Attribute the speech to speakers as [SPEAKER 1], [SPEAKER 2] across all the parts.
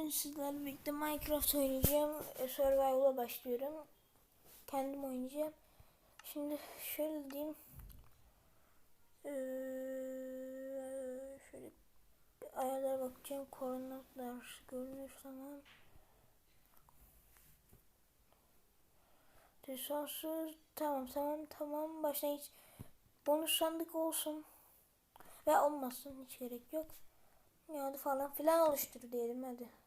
[SPEAKER 1] Bugün sizlerle birlikte Minecraft oynayacağım. E, Survival'a başlıyorum. Kendim oynayacağım. Şimdi şöyle diyeyim. Ee, şöyle ayarlara bakacağım. Koordinatlar görünür tamam. Lisanssız tamam tamam tamam başlangıç bonus sandık olsun ve olmasın hiç gerek yok. Yani falan filan oluştur diyelim hadi.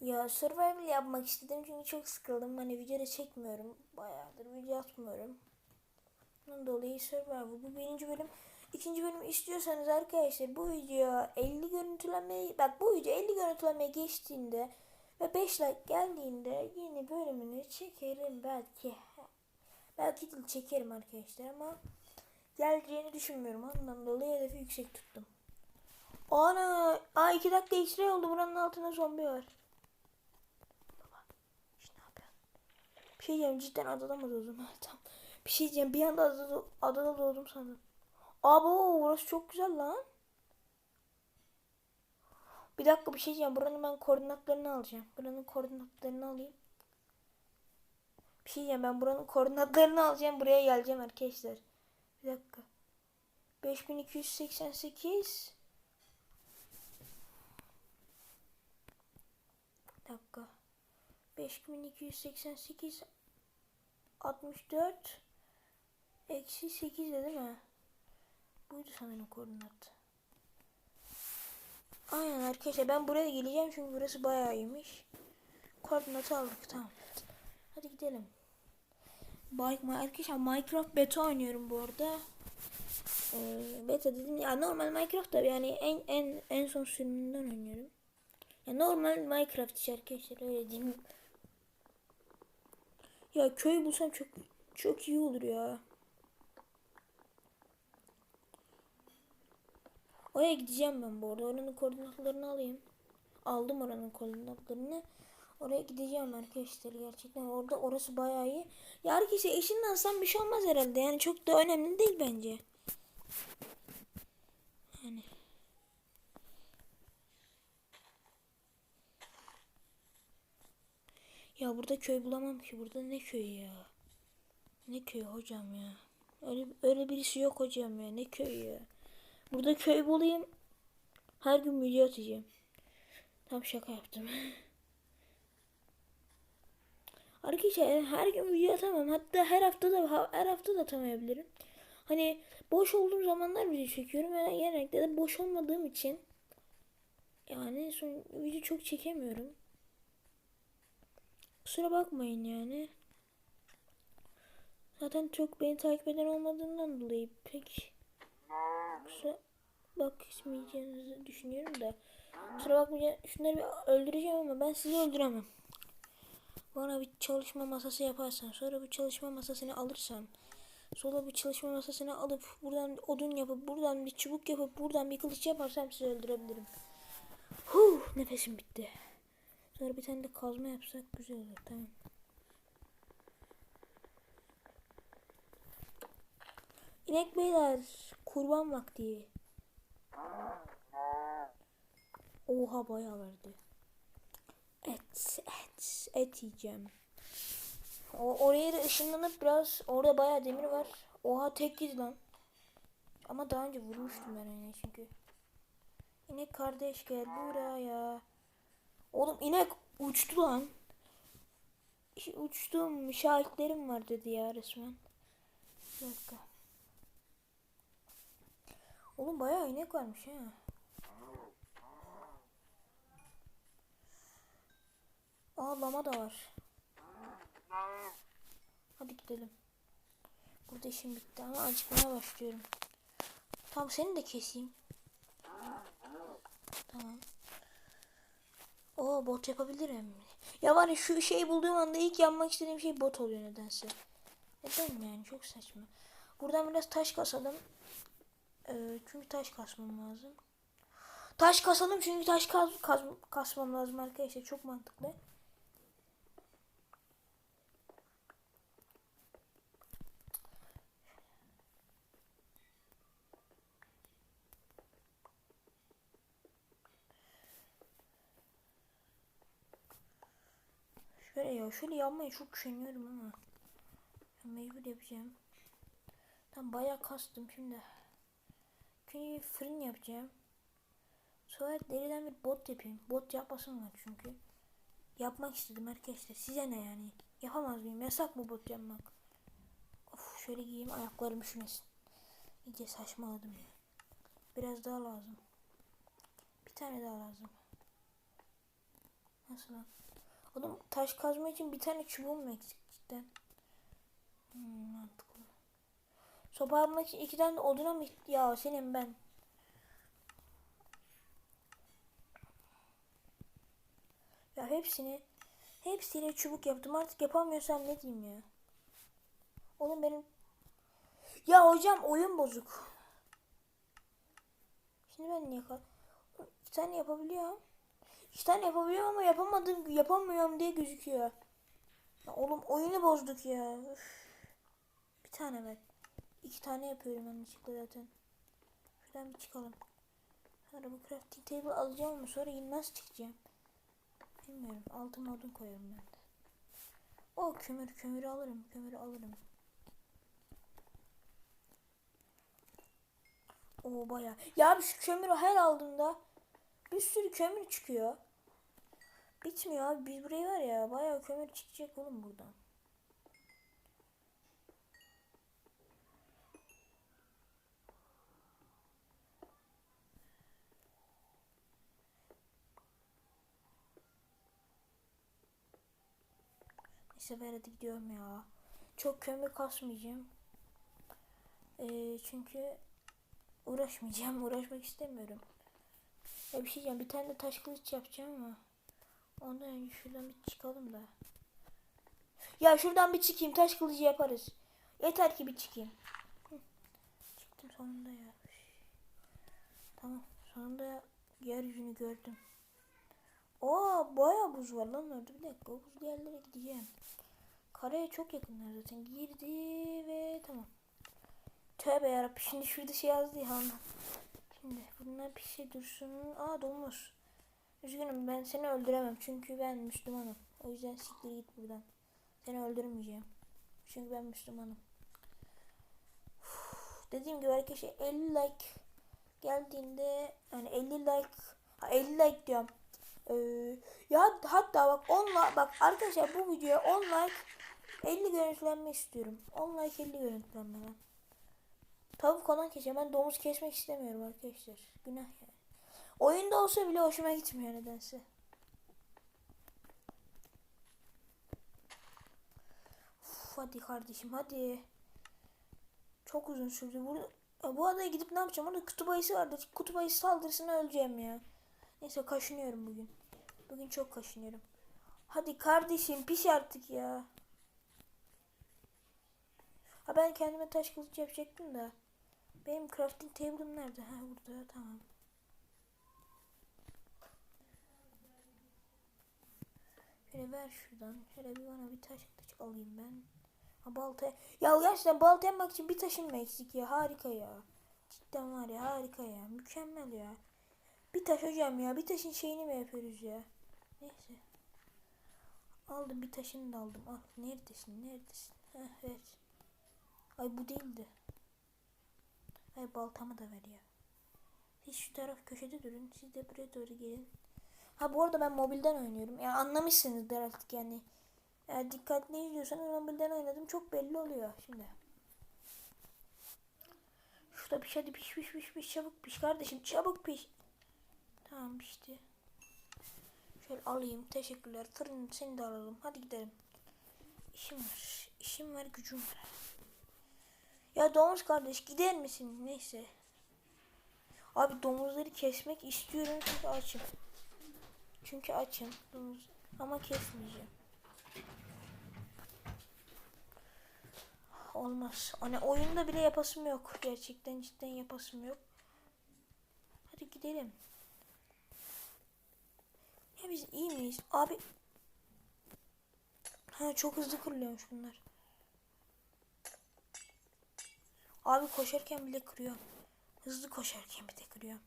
[SPEAKER 1] Ya survival yapmak istedim çünkü çok sıkıldım. Hani video çekmiyorum. Bayağıdır video atmıyorum. Bundan dolayı survival. Bu birinci bölüm. İkinci bölüm istiyorsanız arkadaşlar bu video 50 görüntülenmeye bak bu video 50 görüntülenmeye geçtiğinde ve 5 like geldiğinde yeni bölümünü çekerim belki. Belki de çekerim arkadaşlar ama geleceğini düşünmüyorum. Ondan dolayı hedefi yüksek tuttum. Ana! Aa 2 dakika x-ray oldu. Buranın altında zombi var. Baba. Şimdi ne yapıyorsun? Bir şey diyeceğim. Cidden adada mı doğdum? Tamam. Bir şey diyeceğim. Bir anda adada, adada doğdum sandım. Abo burası çok güzel lan. Bir dakika bir şey diyeceğim. Buranın ben koordinatlarını alacağım. Buranın koordinatlarını alayım. Bir şey diyeceğim. Ben buranın koordinatlarını alacağım. Buraya geleceğim arkadaşlar. Bir dakika. 5288 Bir dakika. 5288 64 eksi 8 de değil mi? Buydu sanırım koordinat. Aynen arkadaşlar ben buraya geleceğim çünkü burası bayağı iyiymiş. Koordinatı aldık tamam. Hadi gidelim. Bike, arkadaşlar Minecraft beta oynuyorum bu arada. Ee, beta dedim ya normal Minecraft tabi yani en en en son sürümünden oynuyorum. Ya normal Minecraft arkadaşlar öyle diyeyim. Ya köy bulsam çok çok iyi olur ya. Oraya gideceğim ben bu arada. Oranın koordinatlarını alayım. Aldım oranın koordinatlarını. Oraya gideceğim arkadaşlar gerçekten. Orada orası bayağı iyi. Ya arkadaşlar eşinden bir şey olmaz herhalde. Yani çok da önemli değil bence. Yani. Burada köy bulamam ki. Burada ne köyü ya? Ne köyü hocam ya? Öyle, öyle birisi yok hocam ya. Ne köyü ya? Burada köy bulayım. Her gün video atacağım. Tam şaka yaptım. Arkadaşlar her gün video atamam. Hatta her hafta da her hafta da atamayabilirim. Hani boş olduğum zamanlar video çekiyorum. Yani genellikle de boş olmadığım için yani son video çok çekemiyorum. Kusura bakmayın yani. Zaten çok beni takip eden olmadığından dolayı pek kusura bakmayacağınızı düşünüyorum da. Kusura bakmayın. Şunları bir öldüreceğim ama ben sizi öldüremem. Bana bir çalışma masası yaparsan, sonra bir çalışma masasını alırsan, sola bir çalışma masasını alıp buradan odun yapıp, buradan bir çubuk yapıp, buradan bir kılıç yaparsam sizi öldürebilirim. Huh, nefesim bitti. Sonra bir tane de kazma yapsak güzel olur. Tamam. İnek beyler, kurban vakti. Oha bayağı verdi. Et, et, et yiyeceğim. O, oraya da ışınlanıp biraz, orada bayağı demir var. Oha tek giz lan. Ama daha önce vurmuştum ben ona çünkü. İnek kardeş gel buraya. Oğlum inek uçtu lan. Uçtum şahitlerim var dedi ya resmen. Bir dakika. Oğlum bayağı inek varmış ha. Aa lama da var. Hadi gidelim. Burada işim bitti ama acıkmaya başlıyorum. Tamam seni de keseyim. Tamam. Oo bot yapabilirim. Ya var ya şu şeyi bulduğum anda ilk yapmak istediğim şey bot oluyor nedense. Neden yani çok saçma. Buradan biraz taş kasalım. Ee, çünkü taş kasmam lazım. Taş kasalım çünkü taş kaz, kaz kasmam lazım arkadaşlar. Çok mantıklı. Şöyle ya şöyle yapmaya çok üşeniyorum ama. Ya mecbur yapacağım. Tam bayağı kastım şimdi. Bir fırın yapacağım. Sonra deriden bir bot yapayım. Bot yapmasın var çünkü. Yapmak istedim arkadaşlar. Size ne yani? Yapamaz mıyım? Yasak mı bot yapmak? Of şöyle giyeyim ayaklarım üşümesin. İyice saçmaladım ya. Biraz daha lazım. Bir tane daha lazım. Nasıl lan? Oğlum taş kazma için bir tane çubuğum eksik cidden? Hmm. Sopa yapmak için iki tane oduna mı? Ya senin ben. Ya hepsini hepsiyle çubuk yaptım. Artık yapamıyorsam ne diyeyim ya? Oğlum benim Ya hocam oyun bozuk. Şimdi ben niye kal? İki tane yapabiliyorum. İki tane yapabiliyorum ama yapamadım, yapamıyorum diye gözüküyor. Ya oğlum oyunu bozduk ya. Üf. Bir tane ver. İki tane yapıyorum yanlışlıkla zaten. Şuradan bir çıkalım. Sonra bu crafting table alacağım ama sonra nasıl çıkacağım? Bilmiyorum. Altın odun koyarım ben. O kömür kömürü alırım. Kömürü alırım. O baya. Ya abi şu kömürü her aldığımda bir sürü kömür çıkıyor. Bitmiyor abi. Biz burayı var ya bayağı kömür çıkacak oğlum buradan. Neyse ben hadi gidiyorum ya. Çok kömür kasmayacağım. Ee, çünkü uğraşmayacağım. Uğraşmak istemiyorum. Ya bir şey diyeceğim. Bir tane de taş kılıç yapacağım ama. Ondan önce şuradan bir çıkalım da. Ya şuradan bir çıkayım. Taş kılıcı yaparız. Yeter ki bir çıkayım. Çıktım sonunda ya. Tamam. Sonunda yeryüzünü gördüm. Aa bayağı buz var lan orada. Bir dakika. O buzlu yerlere gideceğim. Karaya çok yakınlar zaten. Girdi ve tamam. Tövbe yarabbim. Şimdi şurada şey yazdı ya. Şimdi bunlar bir şey dursun. Aa domuz. Üzgünüm ben seni öldüremem. Çünkü ben Müslümanım. O yüzden siktir git buradan. Seni öldürmeyeceğim. Çünkü ben Müslümanım. Uf, dediğim gibi arkadaşlar 50 like geldiğinde yani 50 like ha 50 like diyorum. Ee, ya hatta bak 10 like bak arkadaşlar bu videoya 10 like 50 görüntülenme istiyorum. 10 like 50 görüntülenme lan. Tavuk falan keseceğim. Ben domuz kesmek istemiyorum arkadaşlar. Günah yani. Oyunda olsa bile hoşuma gitmiyor nedense. Uf, hadi kardeşim hadi. Çok uzun sürdü. Ya bu adaya gidip ne yapacağım? Orada kutup ayısı vardı. Kutup ayısı saldırısına öleceğim ya. Neyse kaşınıyorum bugün. Bugün çok kaşınıyorum. Hadi kardeşim piş artık ya. Ha ben kendime taş kılıç yapacaktım da. Benim crafting table'ım nerede? Ha burada tamam. Şöyle ver şuradan. Şöyle bir bana bir taş kılıç alayım ben. Ha balta. Ya gerçekten balta yapmak için bir taşın mı eksik ya? Harika ya. Cidden var ya harika ya. Mükemmel ya. Bir taş hocam ya. Bir taşın şeyini mi yapıyoruz ya? Neyse. Aldım bir taşını da aldım. Al. Neredesin? Neredesin? Heh, evet. Ay bu değildi. Ay baltamı da ver ya. Siz şu taraf köşede durun. Siz de buraya doğru gelin. Ha bu arada ben mobilden oynuyorum. Ya anlamışsınızdır artık yani. Eğer dikkatli izliyorsanız mobilden oynadım. Çok belli oluyor şimdi. Şurada piş hadi piş piş piş piş çabuk piş kardeşim çabuk piş. Tamam pişti. Şöyle alayım. Teşekkürler. Fırın seni de alalım. Hadi gidelim. İşim var. İşim var gücüm var. Ya domuz kardeş gider misin? Neyse. Abi domuzları kesmek istiyorum çünkü açım. Çünkü açım. Domuz. Ama kesmeyeceğim. Olmaz. Hani oyunda bile yapasım yok. Gerçekten cidden yapasım yok. Hadi gidelim. Ya biz iyi miyiz? Abi. Ha çok hızlı kırılıyormuş bunlar. Abi koşarken bile kırıyor. Hızlı koşarken bile kırıyor.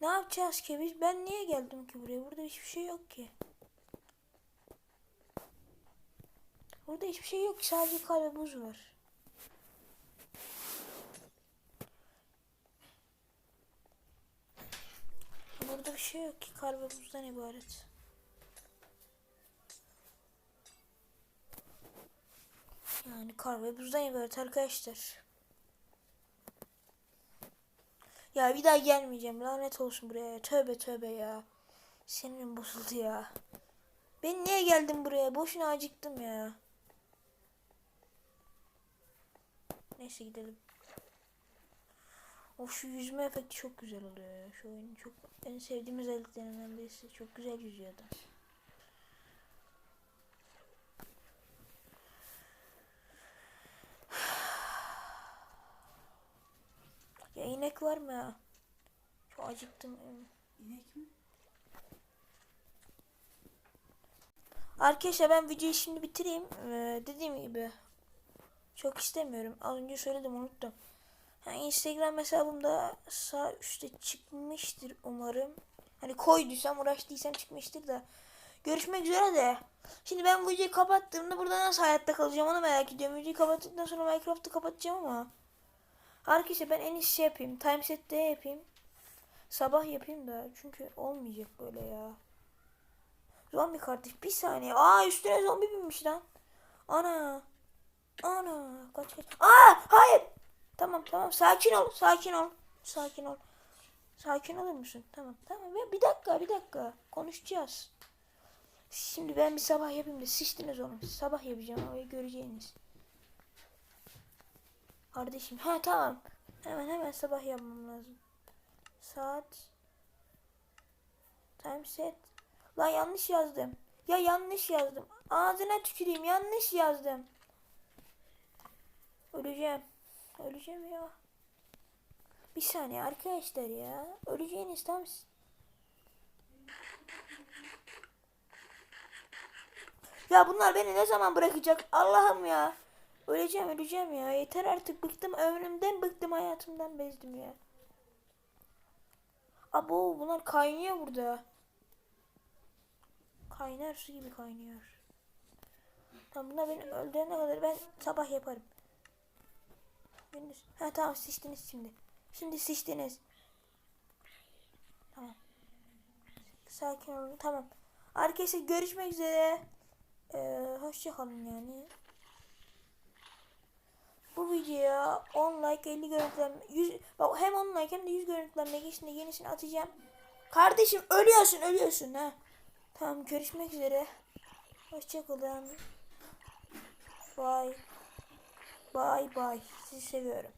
[SPEAKER 1] Ne yapacağız ki biz? Ben niye geldim ki buraya? Burada hiçbir şey yok ki. Burada hiçbir şey yok. ki Sadece kare buz var. Şey yok ki. Kar ve buzdan ibaret. Yani kar ve buzdan ibaret arkadaşlar. Ya bir daha gelmeyeceğim. Lanet olsun buraya. Tövbe tövbe ya. Sinirim bozuldu ya. Ben niye geldim buraya? Boşuna acıktım ya. Neyse gidelim. O şu yüzme efekti çok güzel oluyor ya. Şu oyunun çok en sevdiğim özelliklerinden birisi. Çok güzel yüzüyor adam. Ya inek var mı ya? Çok acıktım.
[SPEAKER 2] İnek mi?
[SPEAKER 1] Arkadaşlar ben videoyu şimdi bitireyim. Ee, dediğim gibi çok istemiyorum. Az önce söyledim unuttum. Ha, Instagram hesabımda sağ üstte çıkmıştır umarım. Hani koyduysam uğraştıysam çıkmıştır da. Görüşmek üzere de. Şimdi ben bu videoyu kapattığımda burada nasıl hayatta kalacağım onu merak ediyorum. Videoyu kapattıktan sonra Minecraft'ı kapatacağım ama. Arkadaşlar ben en iyisi şey yapayım. Timeset'te yapayım. Sabah yapayım da. Çünkü olmayacak böyle ya. Zombi kardeş bir saniye. Aa üstüne zombi binmiş lan. Ana. Ana. Kaç kaç. Aa hayır. Tamam tamam sakin ol. Sakin ol. Sakin ol. Sakin olur musun? Tamam tamam. Ya bir dakika bir dakika. Konuşacağız. Şimdi ben bir sabah yapayım da sıçtınız oğlum. Sabah yapacağım orayı göreceğiniz. Kardeşim ha tamam. Hemen hemen sabah yapmam lazım. Saat. Time set. Lan yanlış yazdım. Ya yanlış yazdım. Ağzına tüküreyim yanlış yazdım. Öleceğim. Öleceğim ya. Bir saniye arkadaşlar ya. Öleceğiniz tam. Ya bunlar beni ne zaman bırakacak? Allah'ım ya. Öleceğim öleceğim ya. Yeter artık bıktım ömrümden bıktım hayatımdan bezdim ya. Abo bunlar kaynıyor burada. Kaynar su gibi kaynıyor. Tamam bunlar beni öldürene kadar ben sabah yaparım. Gündüz. Ha tamam sıçtınız şimdi. Şimdi sıçtınız. Tamam. Sakin olun tamam. Arkadaşlar görüşmek üzere. Ee, hoşça kalın yani. Bu videoya 10 like 50 görüntülenme 100 bak hem 10 like hem de 100 görüntülenme geçtiğinde yenisini atacağım. Kardeşim ölüyorsun ölüyorsun ha. Tamam görüşmek üzere. Hoşçakalın. Bye. Bye bye. Sizi seviyorum.